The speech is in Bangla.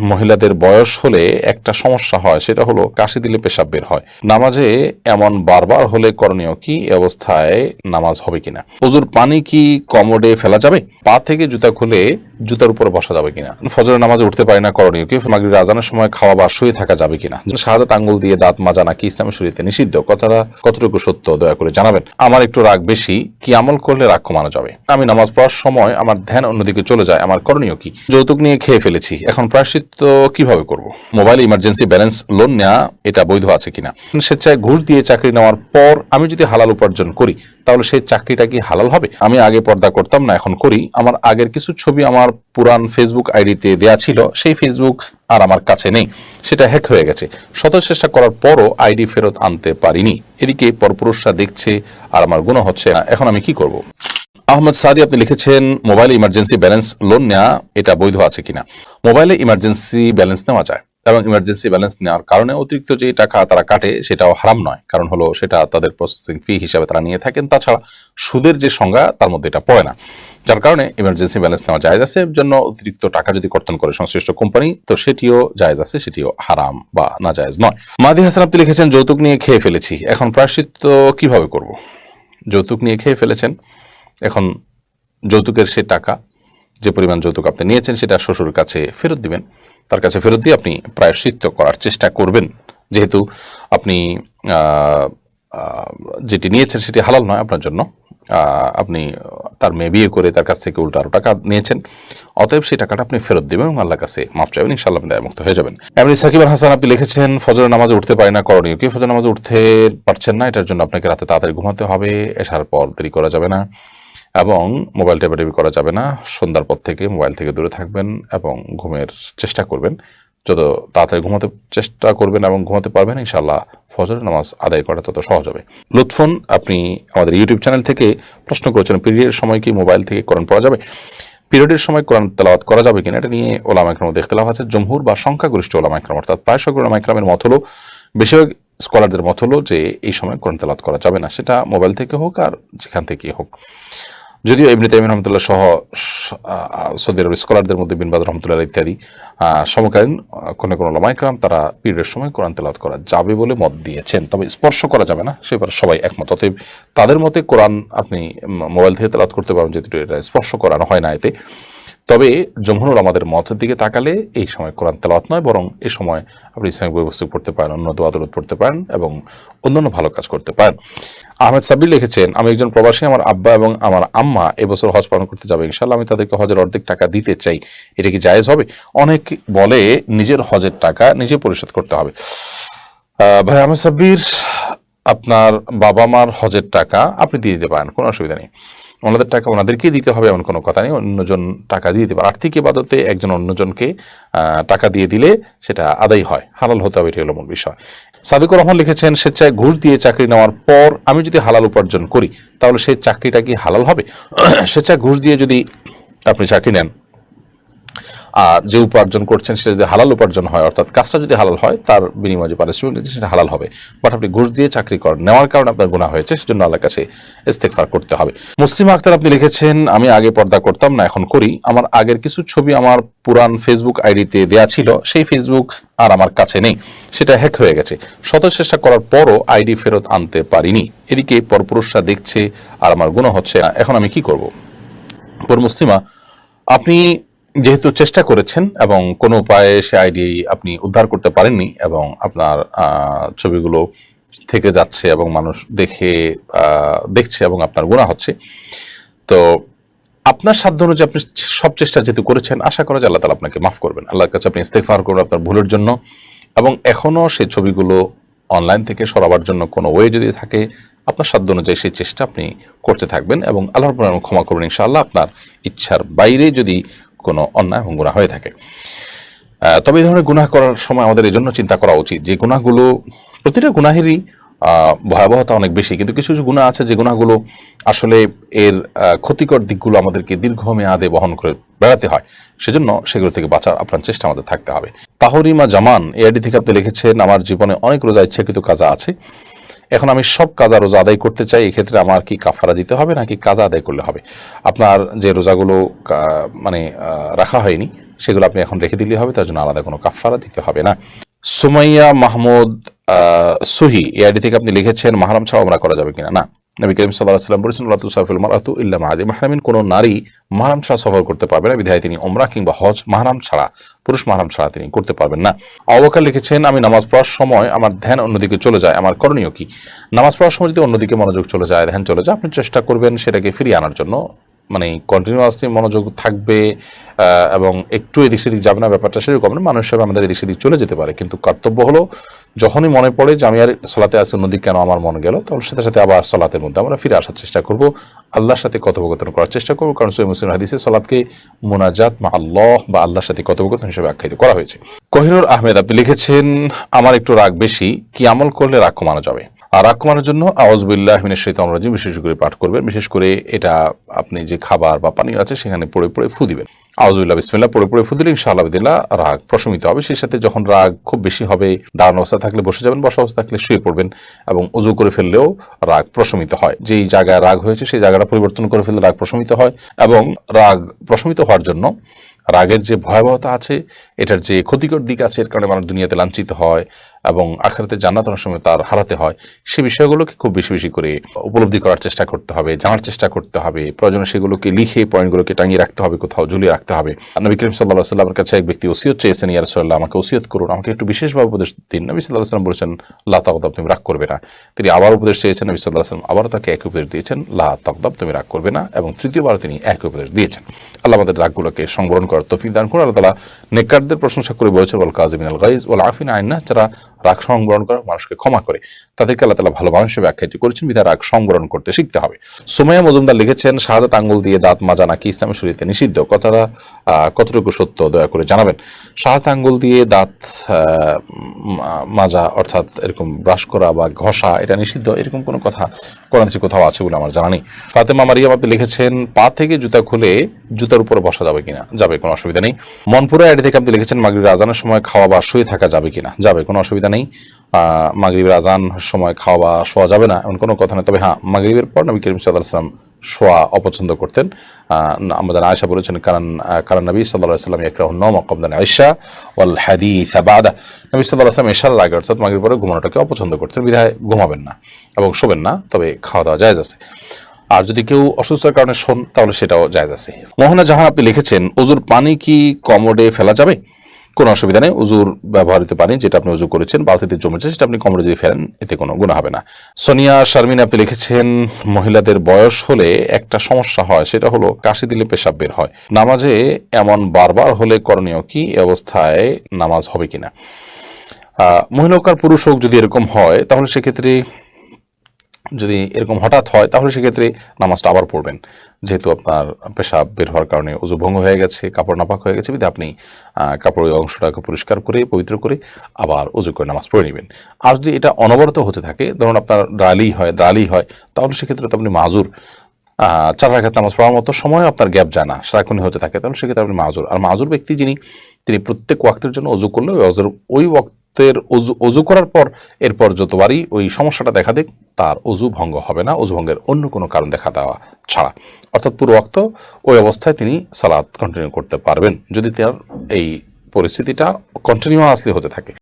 মহিলাদের বয়স হলে একটা সমস্যা হয়, সেটা হলো কাশি দিলে পেশাব বের হয়। নামাজে এমন বারবার হলে করণীয় কি? অবস্থায় নামাজ হবে কিনা? অজুর পানি কি কমোডে ফেলা যাবে? পা থেকে জুতা খুলে জুতার উপরে বসা যাবে কিনা? ফজরের নামাজে উঠতে পারি না, করণীয় কি? মাগরির আজানের সময় খাওয়া বা শুয়ে থাকা যাবে কিনা? শাহাদাত আঙ্গুল দিয়ে দাঁত মাজা নাকি ইসলামী শরীরে নিষিদ্ধ? কথাটা কতটুকু সত্য, দয়া করে জানাবেন। আমার একটু রাগ বেশি, কি আমল করলে রাগ কমানো যাবে? আমি নামাজ পড়ার সময় আমার ধ্যান অন্যদিকে চলে যায়, আমার করণীয় কি? যৌতুক নিয়ে খেয়ে ফেলেছি, এখন প্রায়শ্চিত্ত কীভাবে করব? মোবাইল ইমার্জেন্সি ব্যালেন্স লোন নেওয়া এটা বৈধ আছে কিনা? স্বেচ্ছায় ঘুষ দিয়ে চাকরি নেওয়ার পর আমি যদি হালাল উপার্জন করি, তাহলে সেই চাকরিটা কি হালাল হবে? আমি আগে পর্দা করতাম, না এখন করি। আমার আগের কিছু ছবি আমার পুরান ফেসবুক আইডিতে দেয়া ছিল, সেই ফেসবুক আর আমার কাছে নেই। সেটা হ্যাক হয়ে গেছে। শত চেষ্টা করার পরও আইডি ফেরত আনতে পারিনি। এদিকে পরপুরুষরা দেখছে আর আমার গুণ হচ্ছে। এখন আমি কি করব? আহমদ সাদি, আপনি লিখেছেন, মোবাইলে ইমার্জেন্সি ব্যালেন্স লোন নেওয়া, এটা বৈধ আছে কিনা? মোবাইলে ইমার্জেন্সি ব্যালেন্স নেওয়া যায় এবং ইমার্জেন্সি ব্যালেন্স নেওয়ার কারণে অতিরিক্ত যে টাকা তারা কাটে, সেটাও হারাম নয়। কারণ হলো, সেটা তাদের প্রসেসিং ফি হিসাবে তারা নিয়ে থাকেন। তাছাড়া সুদের যে সংজ্ঞা, তার মধ্যে এটা পড়ে না। যার কারণে ইমার্জেন্সি ব্যালেন্স নেওয়া জায়েজ আছে। জন্য অতিরিক্ত টাকা যদি কর্তন করে সংশ্লিষ্ট কোম্পানি, তো সেটিও জায়েজ আছে, সেটিও হারাম বা না জায়েজ নয়। মাদি হাসান, আপনি লিখেছেন, যৌতুক নিয়ে খেয়ে ফেলেছি, এখন প্রায়শ্চিত্ত কীভাবে করব? যৌতুক নিয়ে খেয়ে ফেলেছেন। এখন যৌতুকের সে টাকা, যে পরিমাণ যৌতুক আপনি নিয়েছেন সেটা শ্বশুর কাছে ফেরত দিবেন। তার কাছে ফেরত দিয়ে আপনি প্রায়শ্চিত্ত করার চেষ্টা করবেন। যেহেতু আপনি যেটি নিয়েছেন সেটি হালাল নয় আপনার জন্য। আপনি তার মেয়ে বিয়ে করে তার কাছ থেকে উল্টো আরও টাকা নিয়েছেন। অতএব সেই টাকাটা আপনি ফেরত দিবেন এবং আল্লাহ কাছে মাপ চাইবেন। ইনশাল্লাহ আপনি মুক্ত হয়ে যাবেন। এমনি সাকিব আল হাসান আপনি লিখেছেন, ফজরের নামাজে উঠতে পারি না, করণীয় কি? ফজর নামাজে উঠতে পারছেন না, এটার জন্য আপনাকে রাতে তাড়াতাড়ি ঘুমাতে হবে, এসার পর দেরি করা যাবে না। এবং মোবাইল টেপাটেপি করা যাবে না। সন্ধ্যার পর থেকে মোবাইল থেকে দূরে থাকবেন এবং ঘুমের চেষ্টা করবেন। যত তাড়াতাড়ি ঘুমাতে চেষ্টা করবেন এবং ঘুমাতে পারবেন, ইনশাআল্লাহ ফজর নামাজ আদায় করা তত সহজ হবে। লুৎফুন, আপনি আমাদের ইউটিউব চ্যানেল থেকে প্রশ্ন করেছেন, পিরিয়ডের সময় কি মোবাইল থেকে কোরআন পড়া যাবে? পিরিয়ডের সময় কোরআন তেলাওয়াত করা যাবে কিনা, এটা নিয়ে ওলা ওলামা ইকরাম দেখতেলাভ আছে। জমহুর বা সংখ্যাগরিষ্ঠ ওলামা ইকরাম অর্থাৎ প্রায় সকল ওলামা ইকরামের মত হলো, বেশিরভাগ স্কলারদের মত হলো যে এই সময় কোরআন তেলাওয়াত করা যাবে না। সেটা মোবাইল থেকে হোক আর যেখান থেকে হোক। যদিও ইবনে তাইমিন রহমতুল্লাহ সহ সৌদি আরব স্কলারদের মধ্যে বিন বাদ রহমতুল্লাহ ইত্যাদি সমকালীন কোনো কোনো লমাইকরাম তারা পিরিয়ডের সময় কোরআন তেলাত করা যাবে বলে মত দিয়েছেন। তবে স্পর্শ করা যাবে না সেবার সবাই একমত। অতএব তাদের মতে কোরআন আপনি মোবাইল থেকে তেলাত করতে পারবেন, যেহেতু এটা স্পর্শ করানো হয় না এতে। তবে জমহুর আমাদের মতের দিকে তাকালে এই সময় কোরআন তেলাওয়াত নয়, বরং এই সময় আপনি ইসলামিক বইবস্তু পড়তে পারেন, অন্য দোয়াদরত পড়তে পারেন এবং অন্যান্য ভালো কাজ করতে পারেন। আহমেদ সাব্বির লিখেছেন, আমি একজন প্রবাসী, আমার আব্বা এবং আমার আম্মা এবছর হজ পালন করতে যাবে ইনশাল্লাহ আমি তাদেরকে হজের অর্ধেক টাকা দিতে চাই। এটা কি জায়েজ হবে? অনেক বলে নিজের হজের টাকা নিজে পরিশোধ করতে হবে। ভাই আহমেদ সাব্বির, আপনার বাবা মার হজের টাকা আপনি দিয়ে দিতে পারেন, কোনো অসুবিধা নেই। ওনাদের টাকা ওনাদেরকেই দিতে হবে, এমন কোনো কথা নেই। অন্যজন টাকা দিয়ে দিতে পারে আর্থিক ইবাদতে একজন অন্যজনকে টাকা দিয়ে দিলে সেটা আদায় হয়। হালাল হতে হবে, এটি হলো মূল বিষয়। সাদিকুর রহমান লিখেছেন, স্বেচ্ছায় ঘুষ দিয়ে চাকরি নেওয়ার পর আমি যদি হালাল উপার্জন করি, তাহলে সেই চাকরিটা কি হালাল হবে? স্বেচ্ছায় ঘুষ দিয়ে যদি আপনি চাকরি নেন আর যে উপার্জন করছেন সেটা যদি হালাল উপার্জন হয়, অর্থাৎ কাজটা যদি হালাল হয়, তার বিনিময়ে যে পারিশ্রমিক নিচ্ছে সেটা হালাল হবে। বাট আপনি ঘুষ দিয়ে চাকরি করেন, নেওয়ার কারণে আপনার গুণা হয়েছে, সেজন্য আল্লাহর কাছে ইস্তেকফার করতে হবে। মুসলিম আক্তার আপনি লিখেছেন, আমি আগে পর্দা করতাম, না এখন করি। আমার আগের কিছু ছবি আমার পুরান ফেসবুক আইডিতে দেয়া ছিল, সেই ফেসবুক আর আমার কাছে নেই। সেটা হ্যাক হয়ে গেছে। শত চেষ্টা করার পরও আইডি ফেরত আনতে পারিনি। এদিকে পরপুরুষরা দেখছে আর আমার গুণ হচ্ছে। এখন আমি কি করব? পর মুসলিমা, আপনি যেহেতু চেষ্টা করেছেন এবং কোনো উপায়ে সে আইডি আপনি উদ্ধার করতে পারেননি এবং আপনার ছবিগুলো থেকে যাচ্ছে এবং মানুষ দেখে দেখছে এবং আপনার গুণা হচ্ছে, তো আপনার সাধ্য অনুযায়ী আপনি সব চেষ্টা যেহেতু করেছেন, আশা করা যায় আল্লাহ তালা আপনাকে মাফ করবেন। আল্লাহর কাছে আপনি ইস্তেফার করবেন আপনার ভুলের জন্য এবং এখনও সেই ছবিগুলো অনলাইন থেকে সরাবার জন্য কোনো ওয়ে যদি থাকে, আপনার সাধ্য অনুযায়ী সেই চেষ্টা আপনি করতে থাকবেন এবং আল্লাহর ক্ষমা করবেন। ইনশাআল্লাহ আপনার ইচ্ছার বাইরে যদি কোনো অন্যায় এবং গুণা হয়ে থাকে। তবে এই ধরনের গুনাহ করার সময় আমাদের এই জন্য চিন্তা করা উচিত যে গুনাহগুলো, প্রতিটা গুনাহেরই ভয়াবহতা অনেক বেশি। কিন্তু কিছু কিছু গুণা আছে যে গুণাগুলো আসলে এর ক্ষতিকর দিকগুলো আমাদেরকে দীর্ঘমেয়াদে বহন করে বেড়াতে হয়। সেজন্য সেগুলো থেকে বাঁচার আপনার চেষ্টা আমাদের থাকতে হবে। তাহরিমা জামান এআইডি থেকে আপনি লিখেছেন, আমার জীবনে অনেক রোজা ইচ্ছাকৃত কাজা আছে। এখন আমি সব কাজা রোজা আদায় করতে চাই, এক্ষেত্রে আমার কি কাফারা দিতে হবে নাকি কাজা আদায় করলে হবে? আপনার যে রোজাগুলো মানে রাখা হয়নি, সেগুলো আপনি এখন রেখে দিলে হবে, তার জন্য আলাদা কোনো কাফারা দিতে হবে না। সুমাইয়া মাহমুদ সুহি, এআইডি থেকে আপনি লিখেছেন, মাহারাম ছাড়া ওমরা করা যাবে কিনা? না। নবী করিম সাল্লাহ সাল্লাম বলেছেন আল্লাহ সাফিল মারাতু ইল্লা মাহাদি মাহরামিন কোনো নারী মাহারাম ছাড়া সফর করতে পারবে না। বিধায় তিনি ওমরা কিংবা হজ মাহারাম ছাড়া, পুরুষ মাহারাম ছাড়া তিনি করতে পারবেন না। অবকার লিখেছেন, আমি নামাজ পড়ার সময় আমার ধ্যান অন্যদিকে চলে যায়। আমার করণীয় কি? নামাজ পড়ার সময় যদি অন্যদিকে মনোযোগ চলে যায়, ধ্যান চলে যায়, আপনি চেষ্টা করবেন সেটাকে ফিরিয়ে আনার জন্য। মানে কন্টিনিউয়াসলি মনোযোগ থাকবে এবং একটু এদিক সেদিক যাবে না, ব্যাপারটা সেরকম না, মানুষ হিসাবে আমাদের এদিক সেদিক চলে যেতে পারে। কিন্তু কর্তব্য হলো, যখনই মনে পড়ে যে আমি আর সলাতে আসি অন্যদিক কেন আমার মন গেল, তাহলে সাথে সাথে আবার সলাতের মধ্যে আমরা ফিরে আসার চেষ্টা করব। আল্লাহর সাথে কথোপকথন করার চেষ্টা করব, কারণ সৈয় মুসলিম হাদিসে সলাৎকে মোনাজাত মা আল্লাহ বা আল্লাহর সাথে কথোপকথন হিসেবে আখ্যায়িত করা হয়েছে। কহিনুর আহমেদ, আপনি লিখেছেন, আমার একটু রাগ বেশি, কি আমল করলে রাগ কমানো যাবে? রাগ কমানোর জন্য আওয়াজবিল্লাহ মিনের আমরা বিশেষ করে পাঠ করবেন, বিশেষ করে এটা আপনি যে খাবার বা পানীয় আছে সেখানে পড়ে পড়ে ফু দিবেন। আউজুল্লাহ বিসমিল্লাহ, পড়ে পড়ে ফু দিলে ইনশাআল্লাহ রাগ প্রশমিত হবে। সেই সাথে যখন রাগ খুব বেশি হবে, দাঁড়ানো অবস্থা থাকলে বসে যাবেন, বসা অবস্থা থাকলে শুয়ে পড়বেন এবং উজু করে ফেললেও রাগ প্রশমিত হয়। যেই জায়গায় রাগ হয়েছে সেই জায়গাটা পরিবর্তন করে ফেললে রাগ প্রশমিত হয় এবং রাগ প্রশমিত হওয়ার জন্য রাগের যে ভয়াবহতা আছে, এটার যে ক্ষতিকর দিক আছে, এর কারণে মানুষ দুনিয়াতে লাঞ্ছিত হয়। এবং আখেরাতে জান্নাত অনেক সময় তার হারাতে হয়। সে বিষয়গুলোকে খুব বেশি বেশি করে উপলব্ধি করার চেষ্টা করতে হবে, জানার চেষ্টা করতে হবে, প্রয়োজনে সেগুলোকে লিখে পয়েন্টগুলোকে টাঙিয়ে রাখতে হবে, কোথাও ঝুলিয়ে রাখতে হবে। নবী করিম সাল্লাহ সাল্লামের কাছে এক ব্যক্তি ওসিয়ত চেয়েছেন ইয়ার সাল্লাহ আমাকে ওসিয়ত করুন, আমাকে একটু বিশেষভাবে উপদেশ দিন। নবী সাল্লাহ সাল্লাম বলেছেন, লা তাকদাব তুমি রাগ করবে না। তিনি আবার উপদেশ চেয়েছেন, নবী সাল্লাহ সাল্লাম আবার তাকে এক উপদেশ দিয়েছেন, লা তাকদাব তুমি রাগ করবে না। এবং তৃতীয়বার তিনি এক উপদেশ দিয়েছেন। আল্লাহ আমাদের রাগগুলোকে সংবরণ করার তফিক দান করে আল্লাহ তালা প্রশংসা করে বলেছেন, ওয়াল কাজিমিন আল গাইজ ওয়াল আফিন আইনা যারা রাগ সংবরণ করে, মানুষকে ক্ষমা করে। তাদেরকে আল্লাহ তালা ভালো মানুষ হিসেবে আখ্যায়িত করেছেন, বিধায় রাগ সংবরণ করতে শিখতে হবে। সোমাইয়া মজুমদার লিখেছেন, শাহাদাত আঙ্গুল দিয়ে দাঁত মাজা নাকি ইসলামী শরীরে নিষিদ্ধ? কথাটা কতটুকু সত্য, দয়া করে জানাবেন। শাহাদাত আঙ্গুল দিয়ে দাঁত মাজা, অর্থাৎ এরকম ব্রাশ করা বা ঘষা, এটা নিষিদ্ধ? এরকম কোনো কথা থেকে কোথাও আছে বলে আমার জানা নেই। ফাতেমা মারিয়াম আপনি লিখেছেন, পা থেকে জুতা খুলে জুতার উপরে বসা যাবে কিনা যাবে কোনো অসুবিধা নেই। মনপুরা আইডি থেকে আপনি লিখেছেন মাগরিবের আজানের সময় খাওয়া বা শুয়ে থাকা যাবে কিনা যাবে কোনো অসুবিধা নেই। আহ, মাগরিবের আজান সময় খাওয়া বা শোয়া যাবে না এমন কোনো কথা নেই। তবে হ্যাঁ মাগরিবের পর নবী করিম সাল্লাম শোয়া অপছন্দ করতেন। আমাদের আয়সা বলেছেন কারণ কারণ নবী সাল্লাহ সাল্লাম একরাহ নম কবদান আয়সা ওয়াল হাদিস বাদা। নবী সাল্লাহ আসলাম এশার আগে অর্থাৎ মাগরিব পরে ঘুমানোটাকে অপছন্দ করতেন বিধায় ঘুমাবেন না এবং শোবেন না তবে খাওয়া দাওয়া জায়েজ আছে। আর যদি কেউ অসুস্থতার কারণে শোন, তাহলে সেটাও জায়েজ আছে। মোহনা জাহান, আপনি লিখেছেন, উজুর পানি কি কমোডে ফেলা যাবে? কোনো অসুবিধা নেই, উজুর ব্যবহৃত পানি যেটা আপনি উজু করেছেন, বালতিতে জমেছে, সেটা আপনি কমরে যদি ফেলেন, এতে কোনো গুণা হবে না। সোনিয়া শারমিন, আপনি লিখেছেন, মহিলাদের বয়স হলে একটা সমস্যা হয়, সেটা হলো কাশি দিলে পেশাব বের হয়। নামাজে এমন বারবার হলে করণীয় কি? অবস্থায় নামাজ হবে কিনা? মহিলা পুরুষ হোক যদি এরকম হয়, তাহলে সেক্ষেত্রে যদি এরকম হঠাৎ হয়, তাহলে সেক্ষেত্রে নামাজটা আবার পড়বেন। যেহেতু আপনার পেশাব বের হওয়ার কারণে উজু ভঙ্গ হয়ে গেছে, কাপড় নাপাক হয়ে গেছে বিধে আপনি কাপড়ের অংশটাকে পরিষ্কার করে, পবিত্র করে আবার উজু করে নামাজ পড়ে নেবেন। আর যদি এটা অনবরত হতে থাকে, ধরুন আপনার দালি হয় দালি হয়, তাহলে সেক্ষেত্রে তো আপনি মাজুর চার রাখাত নামাজ পড়ার মতো সময় আপনার গ্যাপ যায় না, সারাক্ষণই হতে থাকে, তাহলে সেক্ষেত্রে আপনি মাজুর। আর মাজুর ব্যক্তি যিনি, তিনি প্রত্যেক ওয়াক্তের জন্য অজু করলে ওই ওই ওয়াক্তের অজু অজু করার পর এরপর যতবারই ওই সমস্যাটা দেখা দেখ তার অজু ভঙ্গ হবে না, অজু ভঙ্গের অন্য কোনো কারণ দেখা দেওয়া ছাড়া। অর্থাৎ পুরো রক্ত ওই অবস্থায় তিনি সালাদ কন্টিনিউ করতে পারবেন, যদি তার এই পরিস্থিতিটা কন্টিনিউ আসলে হতে থাকে।